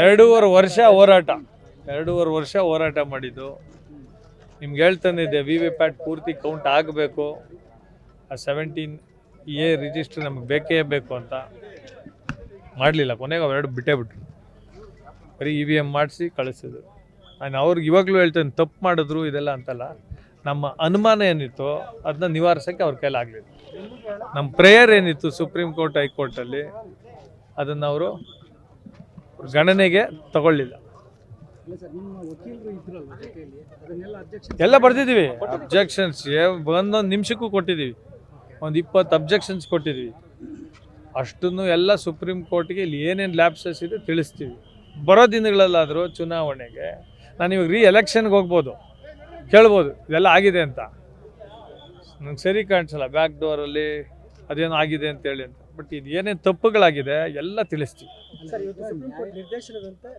ಎರಡೂವರೆ ವರ್ಷ ಹೋರಾಟ. ಎರಡೂವರೆ ವರ್ಷ ಹೋರಾಟ ಮಾಡಿದ್ದು. ನಿಮ್ಗೆ ಹೇಳ್ತಂದಿದ್ದೆ ವಿ ವಿ ಪ್ಯಾಟ್ ಪೂರ್ತಿ ಕೌಂಟ್ ಆಗಬೇಕು. ಆ ಸೆವೆಂಟೀನ್ ಎ ರಿಜಿಸ್ಟರ್ ನಮ್ಗೆ ಬೇಕೇ ಬೇಕು ಅಂತ. ಮಾಡಲಿಲ್ಲ, ಕೊನೆಗೆ ಅವೆರಡು ಬಿಟ್ಟೇ ಬಿಟ್ರು. ಬರೀ ಇ ವಿ ಎಂ ಮಾಡಿಸಿ ಕಳಿಸಿದ್ರು. ನಾನು ಅವ್ರಿಗೆ ಇವಾಗಲೂ ಹೇಳ್ತೇನೆ, ತಪ್ಪು ಮಾಡಿದ್ರು ಇದೆಲ್ಲ ಅಂತಲ್ಲ. ನಮ್ಮ ಅನುಮಾನ ಏನಿತ್ತು ಅದನ್ನ ನಿವಾರಿಸೋಕ್ಕೆ ಅವ್ರ ಕೈಲಾಗಲಿಲ್ಲ. ನಮ್ಮ ಪ್ರೇಯರ್ ಏನಿತ್ತು ಸುಪ್ರೀಂ ಕೋರ್ಟ್, ಹೈಕೋರ್ಟಲ್ಲಿ? ಅದನ್ನು ಅವರು ಗಣನೆಗೆ ತಗೊಳ್ಳಿಲ್ಲ. ಎಲ್ಲ ಬರ್ದಿದ್ದೀವಿ. ಅಬ್ಜೆಕ್ಷನ್ಸ್ ಒಂದೊಂದು ನಿಮಿಷಕ್ಕೂ ಕೊಟ್ಟಿದ್ದೀವಿ. ಒಂದು ಇಪ್ಪತ್ತು ಅಬ್ಜೆಕ್ಷನ್ಸ್ ಕೊಟ್ಟಿದ್ದೀವಿ. ಅಷ್ಟನ್ನು ಎಲ್ಲ ಸುಪ್ರೀಂ ಕೋರ್ಟ್ಗೆ ಇಲ್ಲಿ ಏನೇನು ಲ್ಯಾಪ್ಸಸ್ ಇದೆ ತಿಳಿಸ್ತೀವಿ. ಬರೋ ದಿನಗಳಲ್ಲಾದರೂ ಚುನಾವಣೆಗೆ ನಾನು ಇವಾಗ ರೀ ಎಲೆಕ್ಷನ್ಗೆ ಹೋಗ್ಬೋದು. ಕೇಳ್ಬೋದು ಇದೆಲ್ಲ ಆಗಿದೆ ಅಂತ. ನಂಗೆ ಸರಿ ಕಾಣಿಸಲ್ಲ ಬ್ಯಾಕ್ ಡೋರಲ್ಲಿ ಅದೇನೋ ಆಗಿದೆ ಅಂತೇಳಿ ಅಂತ. ಬಟ್ ಇದು ಏನೇನು ತಪ್ಪುಗಳಾಗಿದೆ ಎಲ್ಲ ತಿಳಿಸ್ತೀವಿ. ಸುಪ್ರೀಂ ಕೋರ್ಟ್ ನಿರ್ದೇಶನದಂತೆ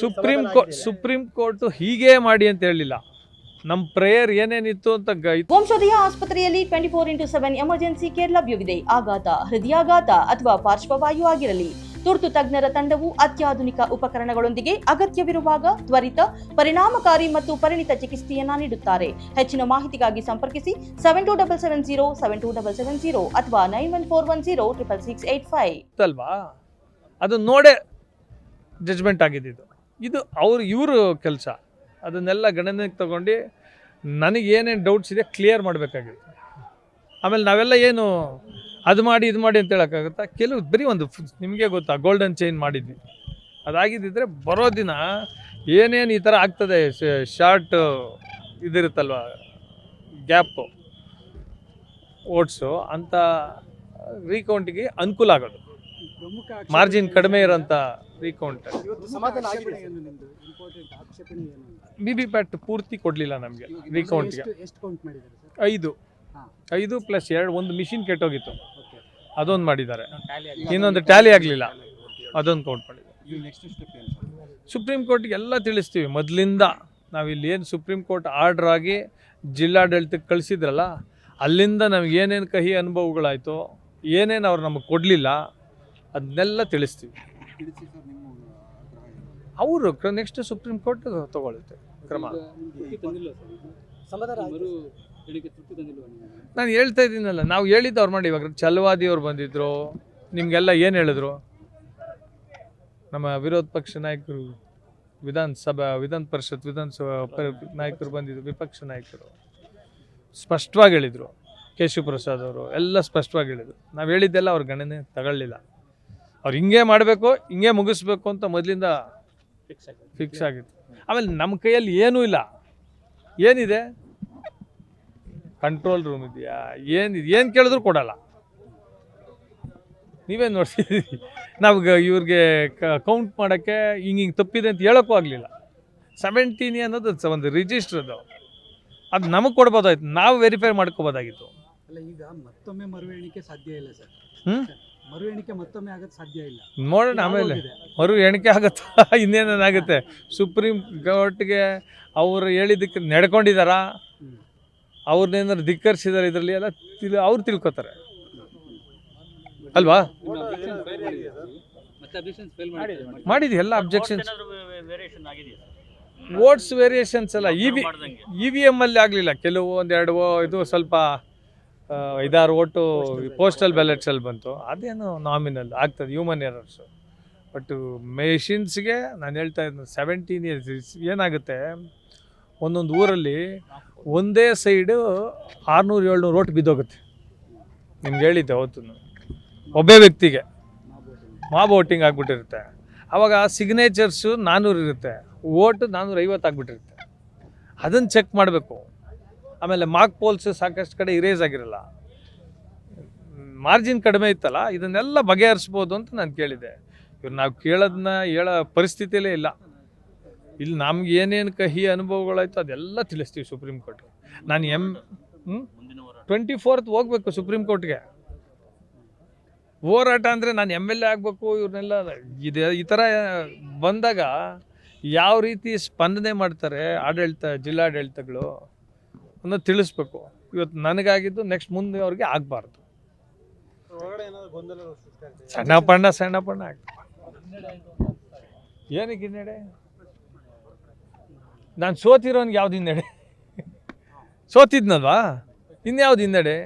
ಸುಪ್ರೀಂ ಕೋರ್ಟ್ ಸುಪ್ರೀಂ ಕೋರ್ಟ್ ಹೀಗೆ ಮಾಡಿ ಅಂತ ಹೇಳಿಲ್ಲ. ನಮ್ಮ ಪ್ರೇಯರ್ ಏನೇನಿತ್ತು ಅಂತ ವಂಶೋದಯ ಆಸ್ಪತ್ರೆಯಲ್ಲಿ twenty four into seven emergency care ಲಭ್ಯವಿದೆ. ಆಘಾತ ಹೃದಯಾಘಾತ ಅಥವಾ ಪಾರ್ಶ್ವವಾಯು ಆಗಿರಲಿ. ತುರ್ತು ತಜ್ಞರ ತಂಡವು ಅತ್ಯಾಧುನಿಕ ಉಪಕರಣಗಳೊಂದಿಗೆ ಅಗತ್ಯವಿರುವಾಗ ತ್ವರಿತ, ಪರಿಣಾಮಕಾರಿ ಮತ್ತು ಪರಿಣಿತ ಚಿಕಿತ್ಸೆಯನ್ನ ನೀಡುತ್ತಾರೆ. ಹೆಚ್ಚಿನ ಮಾಹಿತಿಗಾಗಿ ಸಂಪರ್ಕಿಸಿ seven two double seven zero seven two double seven zero ಅಥವಾ nine one four one zero triple six eight five ಅಲ್ವಾ ಅದು ನೋಡೇ ಜಜ್ಮೆಂಟ್ ಆಗಿದ್ದು ಇದು ಅವ್ರು, ಇವರು ಕೆಲಸ. ಅದನ್ನೆಲ್ಲ ಗಣನೆಗೆ ತಗೊಂಡು ನನಗೆ ಏನೇನು ಡೌಟ್ಸ್ ಇದೆ ಕ್ಲಿಯರ್ ಮಾಡಬೇಕಾಗಿತ್ತು. ಆಮೇಲೆ ನಾವೆಲ್ಲ ಏನು ಅದು ಮಾಡಿ ಇದು ಮಾಡಿ ಅಂತ ಹೇಳೋಕ್ಕಾಗುತ್ತಾ? ಕೆಲವು ಬರೀ ಒಂದು ನಿಮಗೆ ಗೊತ್ತಾ? ಗೋಲ್ಡನ್ ಚೈನ್ ಮಾಡಿದ್ವಿ. ಅದಾಗಿದ್ದಿದ್ರೆ ಬರೋ ದಿನ ಏನೇನು ಈ ಥರ ಆಗ್ತದೆ ಶಾರ್ಟ್ ಇದಿರುತ್ತಲ್ವ? ಗ್ಯಾಪು ಓಟ್ಸು ಅಂಥ ರೀಕೌಂಟಿಗೆ ಅನುಕೂಲ ಆಗೋದು. ಮಾರ್ಜಿನ್ ಕಡಿಮೆ ಇರೋಂಥ ರೀಕೌಂಟ್? ಬಿ ಬಿ ಪ್ಯಾಟ್ ಪೂರ್ತಿ ಕೊಡಲಿಲ್ಲ ನಮಗೆ ರೀಕೌಂಟ್ಗೆ ಐದು. ಐದು ಪ್ಲಸ್ ಎರಡು ಒಂದು ಮಿಷಿನ್ ಕೆಟ್ಟೋಗಿತ್ತು. ಅದೊಂದು ಮಾಡಿದ್ದಾರೆ. ಇನ್ನೊಂದು ಟ್ಯಾಲಿ ಆಗಲಿಲ್ಲ. ಅದೊಂದು ಕೌಂಟ್ ಮಾಡಿದ್ದಾರೆ. ನೆಕ್ಸ್ಟ್ ಸ್ಟೆಪ್ ಏನು ಸರ್? ಸುಪ್ರೀಂ ಕೋರ್ಟ್ಗೆ ಎಲ್ಲ ತಿಳಿಸ್ತೀವಿ. ಮೊದಲಿಂದ ನಾವಿಲ್ಲಿ ಏನು ಸುಪ್ರೀಂ ಕೋರ್ಟ್ ಆರ್ಡ್ರ್ ಆಗಿ ಜಿಲ್ಲಾಡಳಿತಕ್ಕೆ ಕಳಿಸಿದ್ರಲ್ಲ ಅಲ್ಲಿಂದ ನಮ್ಗೆ ಏನೇನು ಕಹಿ ಅನುಭವಗಳಾಯಿತು ಏನೇನು ಅವ್ರು ನಮಗೆ ಕೊಡಲಿಲ್ಲ ಅದನ್ನೆಲ್ಲ ತಿಳಿಸ್ತೀವಿ. ಅವರು ನೆಕ್ಸ್ಟ್ ಸುಪ್ರೀಂ ಕೋರ್ಟ್ ತಗೊಳುತ್ತೆ ಕ್ರಮ. ನಾನು ಹೇಳ್ತಾ ಇದ್ದೀನಲ್ಲ ನಾವು ಹೇಳಿದ್ದು ಅವ್ರು ಮಾಡಿ ಇವಾಗ ಚಲವಾದಿಯವ್ರು ಬಂದಿದ್ರು ನಿಮಗೆಲ್ಲ ಏನು ಹೇಳಿದ್ರು? ನಮ್ಮ ವಿರೋಧ ಪಕ್ಷ ನಾಯಕರು ವಿಧಾನಸಭಾ ವಿಧಾನ ಪರಿಷತ್ ವಿಧಾನಸಭಾ ನಾಯಕರು ಬಂದಿದ್ರು ವಿಪಕ್ಷ ನಾಯಕರು. ಸ್ಪಷ್ಟವಾಗಿ ಹೇಳಿದರು ಕೇಶವ ಪ್ರಸಾದ್ ಅವರು ಎಲ್ಲ ಸ್ಪಷ್ಟವಾಗಿ ಹೇಳಿದರು. ನಾವು ಹೇಳಿದ್ದೆಲ್ಲ ಅವ್ರ ಗಣನೆ ತಗೊಳ್ಳಿಲ್ಲ. ಅವ್ರು ಹಿಂಗೆ ಮಾಡಬೇಕು ಹಿಂಗೆ ಮುಗಿಸ್ಬೇಕು ಅಂತ ಮೊದಲಿಂದ ಫಿಕ್ಸ್ ಆಗಿತ್ತು. ಆಮೇಲೆ ನಮ್ಮ ಕೈಯಲ್ಲಿ ಏನೂ ಇಲ್ಲ. ಏನಿದೆ? ಕಂಟ್ರೋಲ್ ರೂಮ್ ಇದೆಯಾ? ಏನು ಏನು ಕೇಳಿದ್ರು ಕೊಡಲ್ಲ. ನೀವೇನು ನೋಡ್ತಿದ್ದೀರಿ ನಮ್ಗೆ ಇವ್ರಿಗೆ ಕೌಂಟ್ ಮಾಡೋಕ್ಕೆ ಹಿಂಗೆ ಹಿಂಗೆ ತಪ್ಪಿದೆ ಅಂತ ಹೇಳೋಕ್ಕೂ ಆಗಲಿಲ್ಲ. ಸೆವೆಂಟೀನಿ ಅನ್ನೋದು ಒಂದು ರಿಜಿಸ್ಟರ್ ಅದು. ನಮಗೆ ಕೊಡ್ಬೋದಾಯ್ತು. ನಾವು ವೆರಿಫೈ ಮಾಡ್ಕೋಬೋದಾಗಿತ್ತು. ಅಲ್ಲ ಈಗ ಮತ್ತೊಮ್ಮೆ ಮರು ಎಣಿಕೆ ಸಾಧ್ಯ ಇಲ್ಲ ಸರ್. ಹ್ಞೂ ಮರು ಎಣಿಕೆ ಮತ್ತೊಮ್ಮೆ ಆಗೋದು ಸಾಧ್ಯ ಇಲ್ಲ. ನೋಡೋಣ ಆಮೇಲೆ. ಮರು ಎಣಿಕೆ ಆಗುತ್ತಾ? ಇನ್ನೇನೇನಾಗುತ್ತೆ ಸುಪ್ರೀಂ ಕೋರ್ಟ್ಗೆ ಅವರು ಹೇಳಿದ್ದಕ್ಕೆ ನಡ್ಕೊಂಡಿದ್ದಾರಾ. ಅವ್ರನ್ನೇನಾದ್ರು ಧಿಕ್ಕರಿಸಿದಾರೆ ಇದರಲ್ಲಿ ಎಲ್ಲ ತಿಳಿ ಅವ್ರು ತಿಳ್ಕೊತಾರೆ. ಅಲ್ವಾ? ಮಾಡಿದ್ವಿ ಎಲ್ಲ ಅಬ್ಜೆಕ್ಷನ್ಸ್. ವೋಟ್ಸ್ ವೇರಿಯೇಷನ್ಸ್ ಎಲ್ಲ ಇ ವಿ ಇ ವಿ ಎಮ್ಮಲ್ಲಿ ಆಗಲಿಲ್ಲ. ಕೆಲವು ಒಂದೆರಡು ಇದು ಸ್ವಲ್ಪ ಐದಾರು ಓಟು ಪೋಸ್ಟಲ್ ಬ್ಯಾಲೆಟ್ಸಲ್ಲಿ ಬಂತು. ಅದೇನು ನಾಮಿನಲ್ ಆಗ್ತದೆ ಹ್ಯೂಮನ್ ಎರರ್ಸು ಬಟ್ ಮೆಷಿನ್ಸ್ಗೆ ನಾನು ಹೇಳ್ತಾ ಇದ್ದೀನಿ ಸೆವೆಂಟೀನ್ ಇಯರ್ಸ್ ಏನಾಗುತ್ತೆ? ಒಂದೊಂದು ಊರಲ್ಲಿ ಒಂದೇ ಸೈಡು ಆರುನೂರು, ಏಳ್ನೂರು ಓಟ್ ಬಿದ್ದೋಗುತ್ತೆ. ನಿಮ್ಗೆ ಹೇಳಿದ್ದೆ ಅವತ್ತು. ಒಬ್ಬೇ ವ್ಯಕ್ತಿಗೆ. ಮಾಬ್ ವೋಟಿಂಗ್ ಆಗಿಬಿಟ್ಟಿರುತ್ತೆ. ಆವಾಗ ಸಿಗ್ನೇಚರ್ಸು ನಾನ್ನೂರು ಇರುತ್ತೆ. ಓಟ್ ನಾನ್ನೂರ ಐವತ್ತು ಆಗಿಬಿಟ್ಟಿರುತ್ತೆ. ಅದನ್ನು ಚೆಕ್ ಮಾಡಬೇಕು. ಆಮೇಲೆ ಮಾರ್ಕ್ ಪೋಲ್ಸ್ ಸಾಕಷ್ಟು ಕಡೆ ಇರೇಸ್ ಆಗಿರಲ್ಲ. ಮಾರ್ಜಿನ್ ಕಡಿಮೆ ಇತ್ತಲ್ಲ, ಇದನ್ನೆಲ್ಲ ಬಗೆಹರಿಸ್ಬೋದು ಅಂತ ನಾನು ಕೇಳಿದ್ದೆ. ಇವ್ರು ನಾವು ಕೇಳೋದನ್ನ ಹೇಳೋ ಪರಿಸ್ಥಿತಿಯಲ್ಲೇ ಇಲ್ಲ. ಇಲ್ಲಿ ನಮ್ಗೆ ಏನೇನು ಕಹಿ ಅನುಭವಗಳಾಯ್ತು ಅದೆಲ್ಲ ತಿಳಿಸ್ತೀವಿ ಸುಪ್ರೀಂ ಕೋರ್ಟ್ ನಾನು ಎಂ ಟ್ವೆಂಟಿ ಫೋರ್ತ್ ಹೋಗ್ಬೇಕು ಸುಪ್ರೀಂ ಕೋರ್ಟ್ಗೆ ಹೋರಾಟ ಅಂದರೆ ನಾನು ಎಂ ಎಲ್ ಎ ಆಗಬೇಕು, ಇವ್ರನ್ನೆಲ್ಲ ಇದೆ, ಈ ಥರ ಬಂದಾಗ ಯಾವ ರೀತಿ ಸ್ಪಂದನೆ ಮಾಡ್ತಾರೆ ಆಡಳಿತ, ಜಿಲ್ಲಾಡಳಿತಗಳು ಅನ್ನೋದು ತಿಳಿಸ್ಬೇಕು. ಇವತ್ತು ನನಗಾಗಿದ್ದು ನೆಕ್ಸ್ಟ್ ಮುಂದೆ ಅವ್ರಿಗೆ ಆಗಬಾರ್ದು. ಸಣ್ಣ ಪಣ್ಣ ಸಣ್ಣ ಪಣ್ಣ ಏನಕ್ಕೆ ಹಿನ್ನಡೆ? ನಾನು ಸೋತಿರೋನ್ಗೆ ಯಾವ್ದು ಹಿನ್ನಡೆ? ಸೋತಿದ್ನಲ್ವಾ? ಇನ್ಯಾವ್ದು ಹಿನ್ನಡೆ?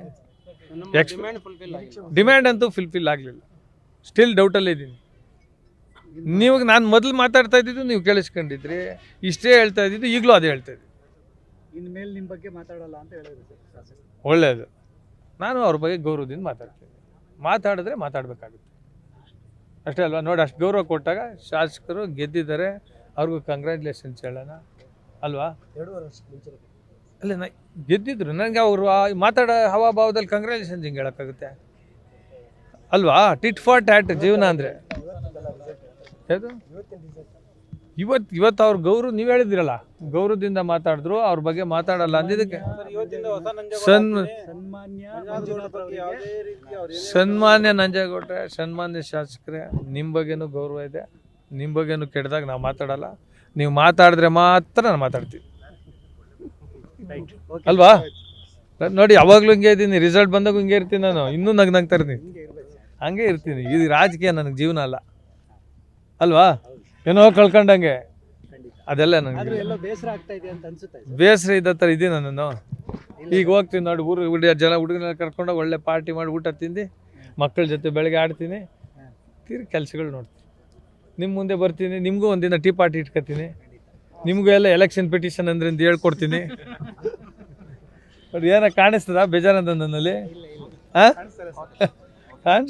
ಡಿಮ್ಯಾಂಡ್ ಅಂತೂ ಫಿಲ್ಫಿಲ್ ಆಗಲಿಲ್ಲ. ಸ್ಟಿಲ್ ಡೌಟಲ್ಲೇ ಇದ್ದೀನಿ. ನೀವು ನಾನು ಮೊದಲು ಮಾತಾಡ್ತಾ ಇದ್ದಿದ್ದು ನೀವು ಕೇಳಿಸ್ಕೊಂಡಿದ್ರಿ. ಇಷ್ಟೇ ಹೇಳ್ತಾ ಇದ್ದಿದ್ದು ಈಗಲೂ ಅದೇ ಹೇಳ್ತಾ ಇದ್ದೀನಿ ಇನ್ಮೇಲೆ ನಿಮ್ಮ ಬಗ್ಗೆ ಮಾತಾಡಲ್ಲ ಅಂತ ಹೇಳಿದ್ರು ಒಳ್ಳೆಯದು ನಾನು ಅವ್ರ ಬಗ್ಗೆ ಗೌರವದಿಂದ ಮಾತಾಡ್ತೀನಿ. ಮಾತಾಡಿದ್ರೆ ಮಾತಾಡಬೇಕಾಗುತ್ತೆ. ಅಷ್ಟೇ ಅಲ್ವಾ? ನೋಡಿ ಅಷ್ಟು ಗೌರವ ಕೊಟ್ಟಾಗ ಶಾಸಕರು ಗೆದ್ದಿದ್ದಾರೆ. ಅವ್ರಿಗೂ ಕಂಗ್ರ್ಯಾಚುಲೇಷನ್ಸ್ ಹೇಳೋಣ. ಅಲ್ವಾ? ಎರಡೂವರೆ ವರ್ಷ ಮುಂಚೆ ಅಲ್ಲ ನಾ ಗೆದ್ದಿದ್ರು. ನನಗೆ ಅವರು ಮಾತಾಡೋ ಹವಾಭಾವದಲ್ಲಿ ಕಂಗ್ರ್ಯಾಲೇಷನ್ ಹಿಂಗೆ ಹೇಳೋಕ್ಕಾಗುತ್ತೆ. ಅಲ್ವಾ? ಟಿಟ್ ಫಾರ್ ಟ್ಯಾಟ್ ಜೀವನ ಅಂದರೆ. ಇವತ್ತು ಇವತ್ತು ಅವ್ರ ಗೌರವ ನೀವು ಹೇಳಿದಿರಲ್ಲ? ಗೌರವದಿಂದ ಮಾತಾಡಿದ್ರು ಅವ್ರ ಬಗ್ಗೆ ಮಾತಾಡಲ್ಲ ಅಂದಿದ್ದಕ್ಕೆ. ಇವತ್ತಿಂದ ಹೊಸ ಸನ್ಮಾನ್ಯ ನಂಜ ಕೊಟ್ರೆ ಯಾವುದೇ ರೀತಿ ಅವ್ರು ಏನೇ ಸನ್ಮಾನ್ಯ ನಂಜೇಗೌಡ್ರೆ ಸನ್ಮಾನ್ಯ ಶಾಸಕರೇ ನಿಮ್ಮ ಬಗ್ಗೆನೂ ಗೌರವ ಇದೆ. ನಿಮ್ಮ ಬಗ್ಗೆನೂ ಕೆಟ್ಟದಾಗ ನಾವು ಮಾತಾಡಲ್ಲ. ನೀವು ಮಾತಾಡಿದ್ರೆ ಮಾತ್ರ ನಾನು ಮಾತಾಡ್ತೀನಿ. ಅಲ್ವಾ? ನೋಡಿ ಯಾವಾಗಲೂ ಹಿಂಗೆ ಇದ್ದೀನಿ. ರಿಸಲ್ಟ್ ಬಂದಾಗ ಹಿಂಗೆ ಇರ್ತೀನಿ ನಾನು. ಇನ್ನೂ ನಗ್ ನಗ್ತಾ ಇರ್ತೀನಿ. ಹಿಂಗೆ ಇರ್ತೀನಿ. ಇದು ರಾಜಕೀಯ ನನಗೆ ಜೀವನ ಅಲ್ಲ. ಅಲ್ವಾ? ಏನೋ ಕಳ್ಕೊಂಡಂಗೆ. ಅದೆಲ್ಲ ನನಗೆ ಬೇಸರ ಇದ್ದ ಥರ ಇದ್ದೀನಿ ನಾನು ಈಗ ಹೋಗ್ತೀನಿ ನೋಡಿ ಊರು ಹುಡುಗ ಜನ ಹುಡುಗನ ಕರ್ಕೊಂಡು ಒಳ್ಳೆ ಪಾರ್ಟಿ ಮಾಡಿ ಊಟ ತಿಂದು ಮಕ್ಕಳ ಜೊತೆ ಬೆಳಗ್ಗೆ ಆಡ್ತೀನಿ. ತಿರು ಕೆಲಸಗಳು ನೋಡ್ತೀನಿ. ನಿಮ್ಮ ಮುಂದೆ ಬರ್ತೀನಿ, ನಿಮಗೂ ಒಂದಿನ ಟೀ ಪಾರ್ಟಿ ಇಟ್ಕೊತೀನಿ. ನಿಮಗೂ ಎಲ್ಲ ಎಲೆಕ್ಷನ್ ಪಿಟಿಷನ್ ಅಂದ್ರೆ ಹೇಳ್ಕೊಡ್ತೀನಿ. ಬಟ್ ಏನೋ ಕಾಣಿಸ್ತದ? ಬೇಜಾರಂತ ನನ್ನಲ್ಲಿ? ಹಾಂ